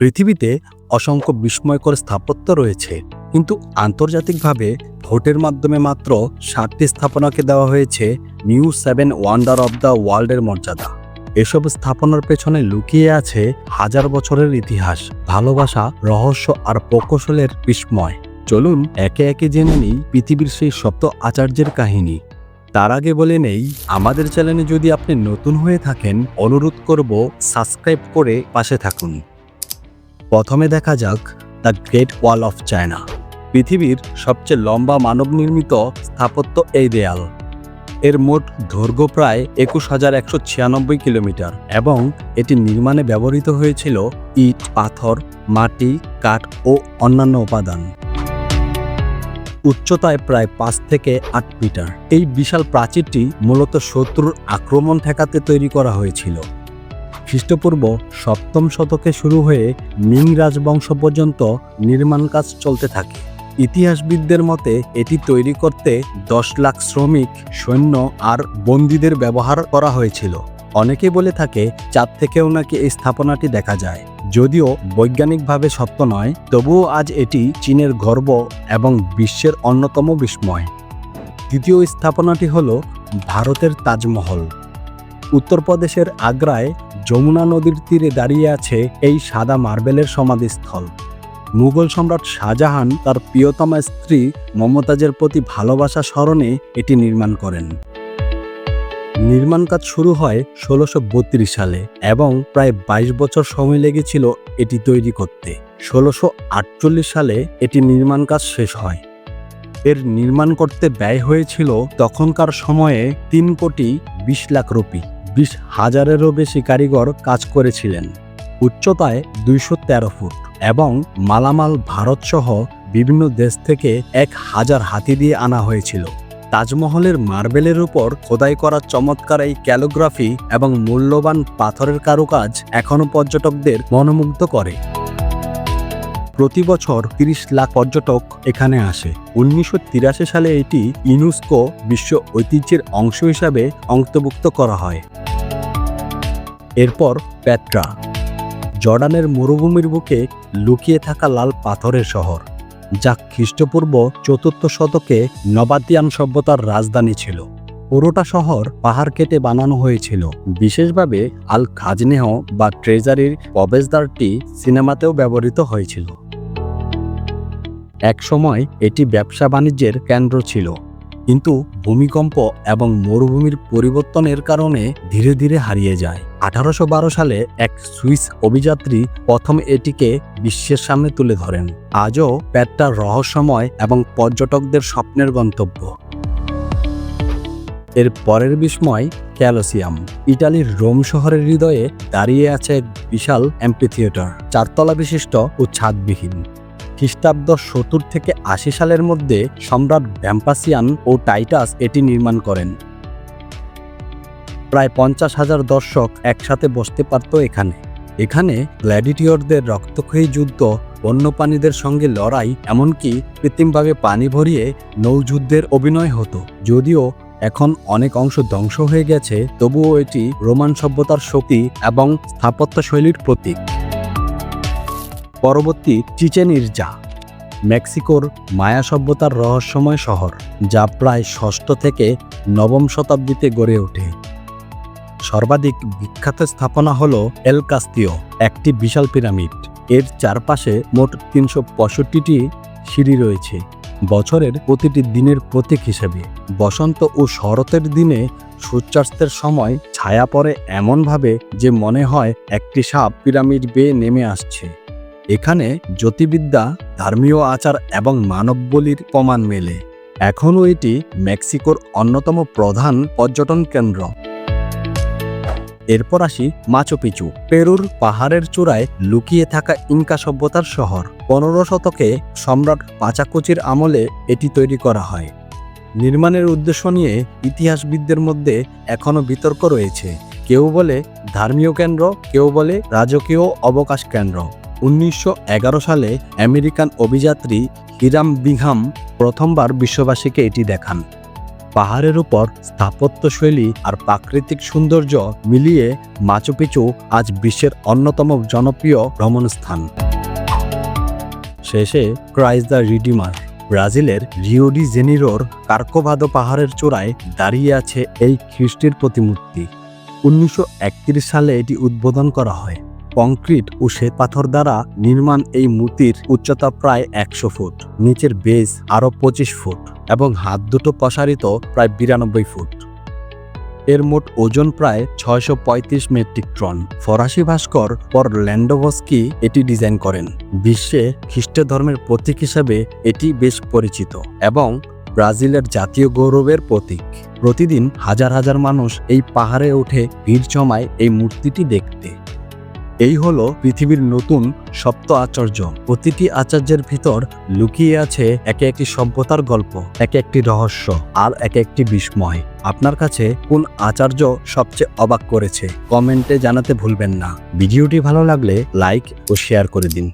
পৃথিবীতে অসংখ্য বিস্ময়কর স্থাপত্য রয়েছে, কিন্তু আন্তর্জাতিকভাবে ভোটের মাধ্যমে মাত্র সাতটি স্থাপনাকে দেওয়া হয়েছে new seven wonder of the ওয়ার্ল্ডের মর্যাদা। এসব স্থাপনার পেছনে লুকিয়ে আছে হাজার বছরের ইতিহাস, ভালোবাসা, রহস্য আর প্রকৌশলের বিস্ময়। চলুন একে একে জেনে নিই পৃথিবীর সেই সপ্ত আচার্যের কাহিনী। তার আগে বলে নেই, আমাদের চ্যানেলে যদি আপনি নতুন হয়ে থাকেন, অনুরোধ করব সাবস্ক্রাইব করে পাশে থাকুন। প্রথমে দেখা যাক the great wall of China, পৃথিবীর সবচেয়ে লম্বা মানব নির্মিত স্থাপত্য এই দেয়াল। এর মোট দৈর্ঘ্য প্রায় একুশ হাজার একশো ছিয়ানব্বই কিলোমিটার এবং এটি নির্মাণে ব্যবহৃত হয়েছিল ইট, পাথর, মাটি, কাঠ ও অন্যান্য উপাদান। উচ্চতায় প্রায় পাঁচ থেকে আট মিটার। এই বিশাল প্রাচীরটি মূলত শত্রুর আক্রমণ ঠেকাতে তৈরি করা হয়েছিল। খ্রিস্টপূর্ব সপ্তম শতকে শুরু হয়ে মিং রাজবংশ পর্যন্ত নির্মাণ কাজ চলতে থাকে। ইতিহাসবিদদের মতে, এটি তৈরি করতে দশ লাখ শ্রমিক, সৈন্য আর বন্দীদের ব্যবহার করা হয়েছিল। অনেকে বলে থাকে, চাঁদ থেকেও নাকি এই স্থাপনাটি দেখা যায়। যদিও বৈজ্ঞানিকভাবে সত্য নয়, তবুও আজ এটি চীনের গর্ব এবং বিশ্বের অন্যতম বিস্ময়। দ্বিতীয় স্থাপনাটি হল ভারতের তাজমহল। উত্তরপ্রদেশের আগ্রায় যমুনা নদীর তীরে দাঁড়িয়ে আছে এই সাদা মার্বেলের সমাধিস্থল। মুঘল সম্রাট শাহজাহান তার প্রিয়তমা স্ত্রী মমতাজের প্রতি ভালোবাসা স্মরণে এটি নির্মাণ করেন। নির্মাণ কাজ শুরু হয় ষোলোশো সালে এবং প্রায় ২২ বছর সময় লেগেছিল এটি তৈরি করতে। ষোলোশো সালে এটি নির্মাণ কাজ শেষ হয়। এর নির্মাণ করতে ব্যয় হয়েছিল তখনকার সময়ে তিন কোটি বিশ লাখ রুপি। বিশ হাজারেরও বেশি কারিগর কাজ করেছিলেন। উচ্চতায় দুইশো তেরো ফুট এবং মালামাল ভারতসহ বিভিন্ন দেশ থেকে এক হাজার হাতি দিয়ে আনা হয়েছিল। তাজমহলের মার্বেলের উপর খোদাই করা চমৎকার এই ক্যালোগ্রাফি এবং মূল্যবান পাথরের কারুকাজ এখনও পর্যটকদের মনোমুগ্ধ করে। প্রতি বছর তিরিশ লাখ পর্যটক এখানে আসে। উনিশশো তিরাশি সালে এটি ইউনেস্কো বিশ্ব ঐতিহ্যের অংশ হিসাবে অন্তর্ভুক্ত করা হয়। এরপর পেট্রা জর্ডানের মরুভূমির বুকে লুকিয়ে থাকা লাল পাথরের শহর, যা খ্রিস্টপূর্ব চতুর্থ শতকে নবাতিয়ান সভ্যতার রাজধানী ছিল। পুরোটা শহর পাহাড় কেটে বানানো হয়েছিল। বিশেষভাবে আল খাজনেহ বা ট্রেজারির প্রবেশদ্বারটি সিনেমাতেও ব্যবহৃত হয়েছিল। একসময় এটি ব্যবসা বাণিজ্যের কেন্দ্র ছিল। কিন্তু ভূমিকম্প এবং মরুভূমির পরিবর্তনের কারণে ধীরে ধীরে হারিয়ে যায়। আঠারোশো বারো সালে এক সুইস অভিযাত্রী প্রথম এটিকে বিশ্বের সামনে তুলে ধরেন। আজও প্যাটটার রহস্যময় এবং পর্যটকদের স্বপ্নের গন্তব্য। এর পরের বিস্ময়, ক্যালোসিয়াম। ইটালির রোম শহরের হৃদয়ে দাঁড়িয়ে আছে বিশাল অ্যাম্পিথিয়েটার চারতলা বিশিষ্ট ও ছাদবিহীন। খ্রিস্টাব্দ সত্তর থেকে আশি সালের মধ্যে সম্রাট ভ্যাম্পাসিয়ান ও টাইটাস এটি নির্মাণ করেন। প্রায় পঞ্চাশ হাজার দর্শক একসাথে বসতে পারত এখানে। এখানে গ্ল্যাডিটিয়রদের রক্তক্ষয়ী যুদ্ধ, বন্যপ্রাণীদের সঙ্গে লড়াই, এমনকি কৃত্রিমভাবে পানি ভরিয়ে নৌযুদ্ধের অভিনয় হতো। যদিও এখন অনেক অংশ ধ্বংস হয়ে গেছে, তবুও এটি রোমান সভ্যতার শক্তি এবং স্থাপত্যশৈলীর প্রতীক। পরবর্তী চিচেন ইরজা মেক্সিকোর মায়া সভ্যতার রহস্যময় শহর, যা প্রায় ষষ্ঠ থেকে নবম শতাব্দীতে গড়ে ওঠে। সর্বাধিক বিখ্যাত স্থাপনা হল এল কাস্তিও, একটি বিশাল পিরামিড। এর চারপাশে মোট তিনশো পঁয়ষট্টিটি সিঁড়ি রয়েছে, বছরের প্রতিটি দিনের প্রতীক হিসেবে। বসন্ত ও শরতের দিনে সূর্যাস্তের সময় ছায়া পড়ে এমনভাবে যে মনে হয় একটি সাপ পিরামিড বেয়ে নেমে আসছে। এখানে জ্যোতির্বিদ্যা, ধর্মীয় আচার এবং মানববলির প্রমাণ মেলে। এখনও এটি মেক্সিকোর অন্যতম প্রধান পর্যটন কেন্দ্র। এরপর আসি মাচুপিচু পেরুর পাহাড়ের চূড়ায় লুকিয়ে থাকা ইনকা সভ্যতার শহর। পনেরো শতকে সম্রাট পাচাকুচির আমলে এটি তৈরি করা হয়। নির্মাণের উদ্দেশ্য নিয়ে ইতিহাসবিদদের মধ্যে এখনও বিতর্ক রয়েছে। কেউ বলে ধর্মীয় কেন্দ্র, কেউ বলে রাজকীয় অবকাশ কেন্দ্র। উনিশশো এগারো সালে আমেরিকান অভিযাত্রী হিরাম বিঘাম প্রথমবার বিশ্ববাসীকে এটি দেখান। পাহাড়ের উপর স্থাপত্যশৈলী আর প্রাকৃতিক সৌন্দর্য মিলিয়ে মাচু পিচু আজ বিশ্বের অন্যতম জনপ্রিয় ভ্রমণ স্থান শেষে ক্রাইস দ্য রিডিমার, ব্রাজিলের রিওডি জেনিরোর কার্কোভাদো পাহাড়ের চূড়ায় দাঁড়িয়ে আছে এই খ্রিস্টের প্রতিমূর্তি। উনিশশো একত্রিশ সালে এটি উদ্বোধন করা হয়। কংক্রিট ও শ্বেত পাথর দ্বারা নির্মাণ এই মূর্তির উচ্চতা প্রায় একশো ফুট, নিচের বেস আরও পঁচিশ ফুট এবং হাত দুটো প্রসারিত প্রায় বিরানব্বই ফুট। এর মোট ওজন প্রায় ছয়শো পঁয়ত্রিশ মেট্রিক টন। ফরাসি ভাস্কর পর ল্যান্ডোভস্কি এটি ডিজাইন করেন। বিশ্বে খ্রিস্ট ধর্মের প্রতীক হিসাবে এটি বেশ পরিচিত এবং ব্রাজিলের জাতীয় গৌরবের প্রতীক। প্রতিদিন হাজার হাজার মানুষ এই পাহাড়ে উঠে ভিড় জমায় এই মূর্তিটি দেখতে। এই হলো পৃথিবীর নতুন সপ্ত আচার্য। প্রতিটি আচার্যের ভিতর লুকিয়ে আছে একে একটি সভ্যতার গল্প, একে একটি রহস্য, আর একে একটি বিস্ময়। আপনার কাছে কোন আচার্য সবচেয়ে অবাক করেছে? কমেন্টে জানাতে ভুলবেন না। ভিডিওটি ভালো লাগলে লাইক ও শেয়ার করে দিন।